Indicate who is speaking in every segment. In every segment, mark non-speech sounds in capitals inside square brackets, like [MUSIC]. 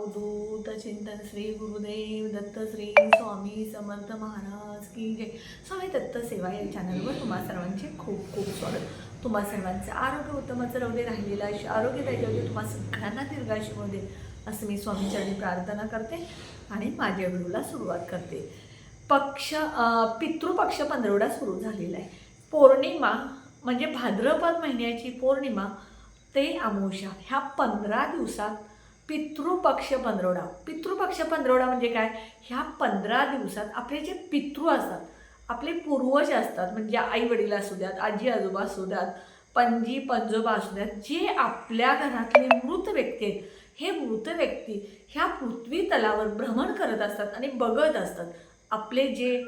Speaker 1: अवधूत चिंतन श्री गुरुदेव दत्त श्री स्वामी समर्थ महाराज की जय. स्वामी दत्त सेवा या चॅनलवर तुम्हा सर्वांचे खूप खूप स्वागत. तुम्हा सर्वांचं आरोग्य उत्तमच राहू राहिलेलं आयुष्य आरोग्य जाऊ तुम्हा सगळ्यांना दीर्घायुष्य दे असं मी स्वामीचरणी प्रार्थना करते आणि माझ्या गुरुला सुरुवात करते. पक्ष पितृपक्ष पंधरवडा सुरू झालेला आहे. पौर्णिमा म्हणजे भाद्रपद महिन्याची पौर्णिमा ते अमोषा ह्या पंधरा दिवसात पितृपक्ष पंधरवडा पितृपक्ष पंधरवडा म्हणजे काय? ह्या पंधरा दिवसात आपले जे पितृ असतात आपले पूर्वज असतात म्हणजे आई वडील असू द्यात आजी आजोबा असू द्यात पणजी पंजोबा असू द्यात जे आपल्या घरातले मृत व्यक्ती आहेत हे मृत व्यक्ती ह्या पृथ्वी तलावर भ्रमण करत असतात आणि बघत असतात. आपले जे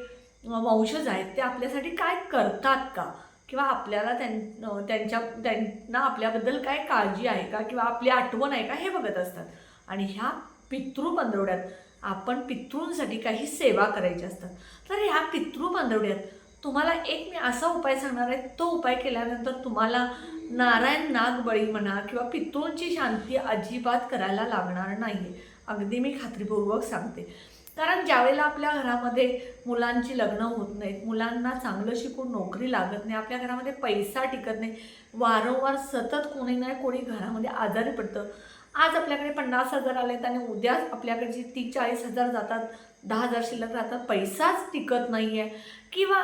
Speaker 1: वंशज आहेत ते आपल्यासाठी काय करतात का? किंवा आपल्याला त्यां त्यांच्या त्यांना आपल्याबद्दल काय काळजी आहे का किंवा आपली आठवण आहे का हे बघत असतात. आणि ह्या पितृ पंधरवड्यात आपण पितृंसाठी काही सेवा करायच्या असतात. तर ह्या पितृ पंधरवड्यात तुम्हाला एक मी असा उपाय सांगणार आहे. तो उपाय केल्यानंतर तुम्हाला नारायण नाग बळी म्हणा किंवा पितृंची शांती अजिबात करायला लागणार नाही अगदी मी खात्रीपूर्वक सांगते. कारण ज्यावेळेला आपल्या घरामध्ये मुलांची लग्न होत नाहीत मुलांना चांगलं शिकून नोकरी लागत नाही आपल्या घरामध्ये पैसा टिकत नाही वारंवार सतत कोणी नाही कोणी घरामध्ये आजारी पडतं. आज आपल्याकडे पन्नास हजार आलेत आणि उद्या आपल्याकडे तीस चाळीस हजार जातात दहा हजार शिल्लक राहतात पैसाच टिकत नाही आहे किंवा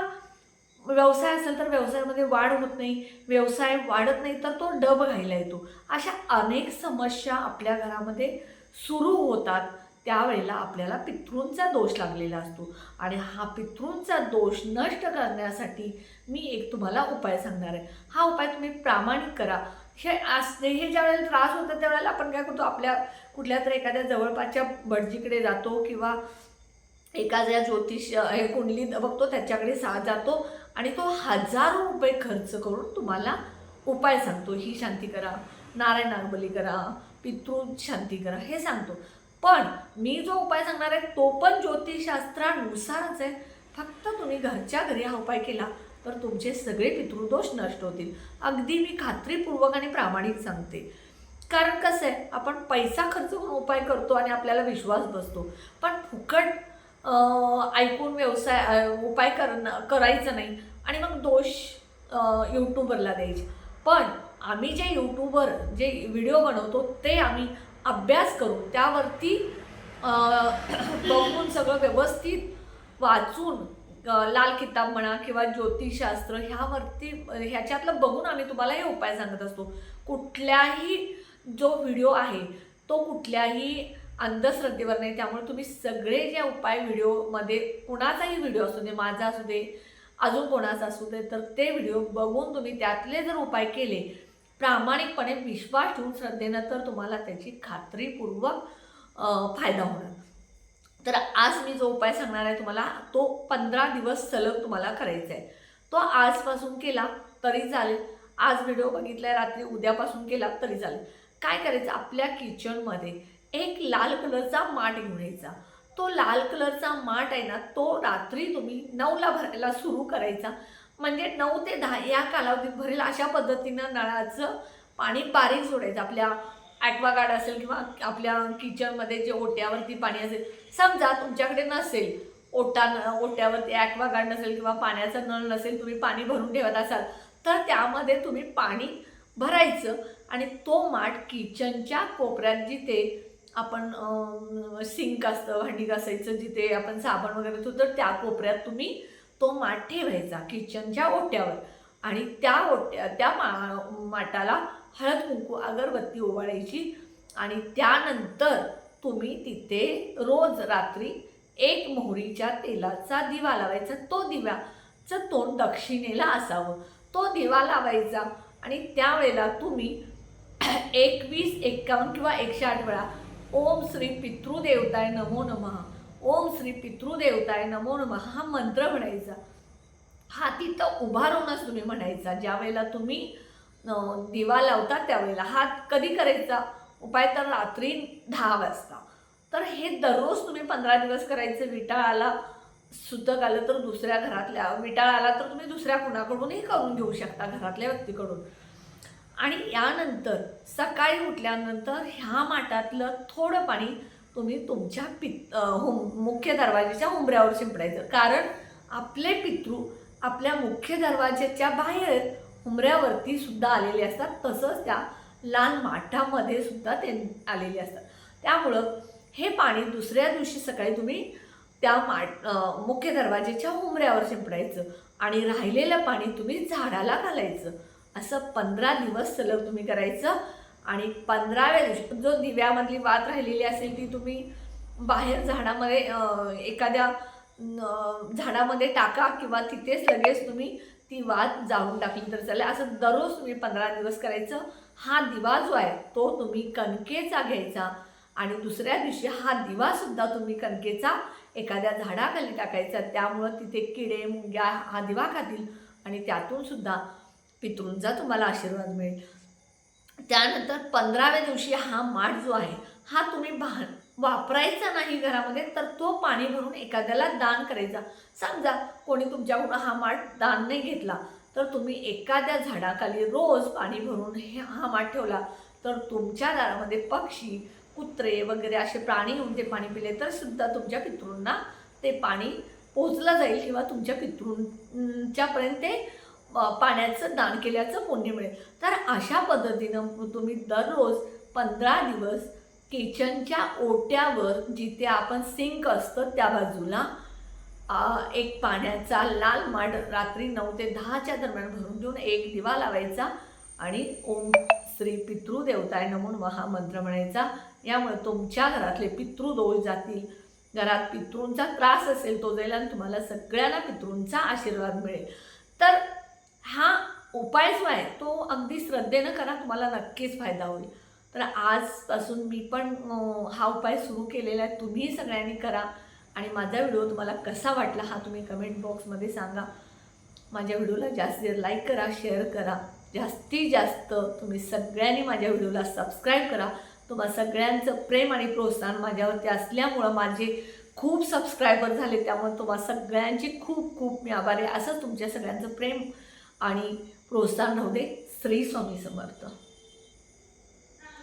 Speaker 1: व्यवसाय असेल तर व्यवसायामध्ये वाढ होत नाही व्यवसाय वाढत नाही तर तो डब घायला येतो. अशा अनेक समस्या आपल्या घरामध्ये सुरू होतात. त्यावेळेला आपल्याला पितृंचा दोष लागलेला असतो. आणि हा पितृंचा दोष नष्ट करण्यासाठी मी एक तुम्हाला उपाय सांगणार आहे. हा उपाय तुम्ही प्रामाणिक करा. हे असणे हे ज्या वेळेला त्रास होतो त्यावेळेला आपण काय करतो आपल्या कुठल्या तरी एखाद्या जवळपासच्या भटजीकडे जातो किंवा एखाद्या ज्योतिष हे कुंडली बघतो त्याच्याकडे सा जातो आणि तो हजारो रुपये खर्च करून तुम्हाला उपाय सांगतो. ही शांती करा नारायण नागबली करा पितृ शांती करा हे सांगतो. पण मी जो उपाय सांगणार आहे तो पण ज्योतिषशास्त्रानुसारच आहे. फक्त तुम्ही घरच्या घरी हा उपाय केला तर तुमचे सगळे पितृदोष नष्ट होतील. अगदी मी खात्रीपूर्वक आणि प्रामाणिक सांगते. कारण कसं आहे आपण पैसा खर्च करून उपाय करतो आणि आपल्याला विश्वास बसतो. पण फुकट ऐकून व्यवसाय उपाय करणं करायचं नाही. आणि मग दोष यूट्यूबरला द्यायचे. पण आम्ही जे यूट्यूबवर जे व्हिडिओ बनवतो ते आम्ही अभ्यास करून त्यावरती [COUGHS] बघून सगळं व्यवस्थित वाचून लाल किताब म्हणा किंवा ज्योतिषशास्त्र ह्यावरती ह्याच्यातलं बघून आम्ही तुम्हाला हे उपाय सांगत असतो. कुठल्याही जो व्हिडिओ आहे तो कुठल्याही अंधश्रद्धेवर नाही. त्यामुळे तुम्ही सगळे जे उपाय व्हिडिओमध्ये कुणाचाही व्हिडिओ असू दे माझा असू दे अजून कोणाचा असू दे तर ते व्हिडिओ बघून तुम्ही त्यातले जर उपाय केले प्रामाणिकपणे विश्वास ठेवून श्रद्धेनं तर तुम्हाला त्याची खात्रीपूर्वक फायदा होणार. तर आज मी जो उपाय सांगणार आहे तुम्हाला तो पंधरा दिवस सलग तुम्हाला करायचा आहे. तो आजपासून केला तरी चालेल. आज व्हिडिओ बघितलाय रात्री उद्यापासून केला तरी चालेल. काय करायचं? आपल्या किचनमध्ये एक लाल कलरचा माठ घेऊन यायचा. तो लाल कलरचा माठ आहे ना तो रात्री तुम्ही नऊला भरायला सुरू करायचा. म्हणजे नऊ ते दहा या कालावधीत भरेल अशा पद्धतीनं नळाचं पाणी बारीक सोडायचं. आपल्या ॲक्वागार्ड असेल किंवा आपल्या किचनमध्ये जे ओट्यावरती पाणी असेल समजा तुमच्याकडे नसेल ओटा ओट्यावरती ॲक्वागार्ड नसेल किंवा पाण्याचा नळ नसेल तुम्ही पाणी भरून ठेवत असाल तर त्यामध्ये तुम्ही पाणी भरायचं आणि तो माठ किचनच्या कोपऱ्यात जिथे आपण सिंक असतं भांडी घासायचं जिथे आपण साबण वगैरे ठेवतो तर त्या कोपऱ्यात तुम्ही तो माठ ठेवायचा किचनच्या ओट्यावर. आणि त्या ओट्या त्या मा माठाला हळद कुंकू अगरबत्ती ओवाळायची. आणि त्यानंतर तुम्ही तिथे रोज रात्री एक मोहरीच्या तेलाचा दिवा लावायचा. तो दिव्याचं तोंड दक्षिणेला असावं. तो दिवा लावायचा. आणि त्यावेळेला तुम्ही एकवीस एक्कावन्न किंवा एकशे आठ वेळा ओम श्री पितृदेवताय नमो नमः. ओम श्री पितृदेवताय नमो नमः हा मंत्र म्हणायचा. हा तिथं उभा राहूनच तुम्ही म्हणायचा ज्या वेळेला तुम्ही दिवा लावता त्यावेळेला हा कधी करायचा? उपाय तर रात्री दहा वाजता. तर हे दररोज तुम्ही पंधरा दिवस करायचं विटाळ आला सुतक आलं तर दुसऱ्या घरातल्या विटाळ आला तर तुम्ही दुसऱ्या कुणाकडूनही करून घेऊ शकता घरातल्या व्यक्तीकडून. आणि यानंतर सकाळी उठल्यानंतर ह्या माठातलं थोडं पाणी तुम्ही तुमच्या पित होम मुख्य दरवाजेच्या उंबऱ्यावर शिंपडायचं. कारण आपले पितृ आपल्या मुख्य दरवाजेच्या बाहेर उंबऱ्यावरती सुद्धा आलेले असतात. तसंच त्या लाल माठामध्ये सुद्धा ते आलेले असतात. त्यामुळं हे पाणी दुसऱ्या दिवशी सकाळी तुम्ही त्या माठ मुख्य दरवाजेच्या उंबऱ्यावर शिंपडायचं आणि राहिलेलं पाणी तुम्ही झाडाला घालायचं. असं पंधरा दिवस सलग तुम्ही करायचं. आणि पंधराव्या दिवशी जो दिव्यामधली वात राहिलेली असेल ती तुम्ही बाहेर झाडामध्ये एखाद्या झाडामध्ये टाका किंवा तिथेच लगेच तुम्ही ती वात जाळून टाकली तर चालेल. असं दररोज तुम्ही पंधरा दिवस करायचं. हा दिवा जो आहे तो तुम्ही कणकेचा घ्यायचा. आणि दुसऱ्या दिवशी हा दिवासुद्धा तुम्ही कणकेचा एखाद्या झाडाखाली टाकायचा. त्यामुळं तिथे किडे मुंग्या हा दिवा खातील आणि त्यातून सुद्धा पितृंचा तुम्हाला आशीर्वाद मिळेल. त्यानंतर पंधराव्या दिवशी हा माठ जो आहे हा तुम्ही भा वापरायचा नाही घरामध्ये तर तो पाणी भरून एखाद्याला दान करायचा. समजा कोणी तुमच्याकडून हा माठ दान नाही घेतला तर तुम्ही एखाद्या झाडाखाली रोज पाणी भरून हे हा माठ ठेवला तर तुमच्या दारामध्ये पक्षी कुत्रे वगैरे असे प्राणी येऊन ते पाणी पिले तर सुद्धा तुमच्या पितृंना ते पाणी पोचलं जाईल किंवा तुमच्या पितृंच्यापर्यंत ते पाण्याचं दान केल्याचं पुण्य मिळेल. तर अशा पद्धतीनं तुम्ही दररोज पंधरा दिवस किचनच्या ओट्यावर जिथे आपण सिंक असतं त्या बाजूला एक पाण्याचा लाल माड रात्री नऊ ते दहाच्या दरम्यान भरून देऊन एक दिवा लावायचा आणि ओम श्री पितृदेवताय नमून महामंत्र म्हणायचा. यामुळे तुमच्या घरातले पितृदोष जातील. घरात पितृंचा त्रास असेल तो जाईल आणि तुम्हाला सगळ्यांना पितृंचा आशीर्वाद मिळेल. तर हा उपाय जो आहे तो अगदी श्रद्धेनं करा तुम्हाला नक्कीच फायदा होईल. तर आजपासून मी पण हा उपाय सुरू केलेला आहे. तुम्ही सगळ्यांनी करा. आणि माझा व्हिडिओ तुम्हाला कसा वाटला हा तुम्ही कमेंट बॉक्समध्ये सांगा. माझ्या व्हिडिओला जास्तीत लाईक करा शेअर करा. जास्तीत जास्त तुम्ही सगळ्यांनी माझ्या व्हिडिओला सबस्क्राईब करा. तुम्हा सगळ्यांचं प्रेम आणि प्रोत्साहन माझ्यावरती असल्यामुळं माझे खूप सबस्क्रायबर झाले. त्यामुळे तुम्हा सगळ्यांची खूप खूप मी आभारी आहे. तुमच्या सगळ्यांचं प्रेम आणि प्रोत्साहन राहू दे श्री स्वामी समर्थ.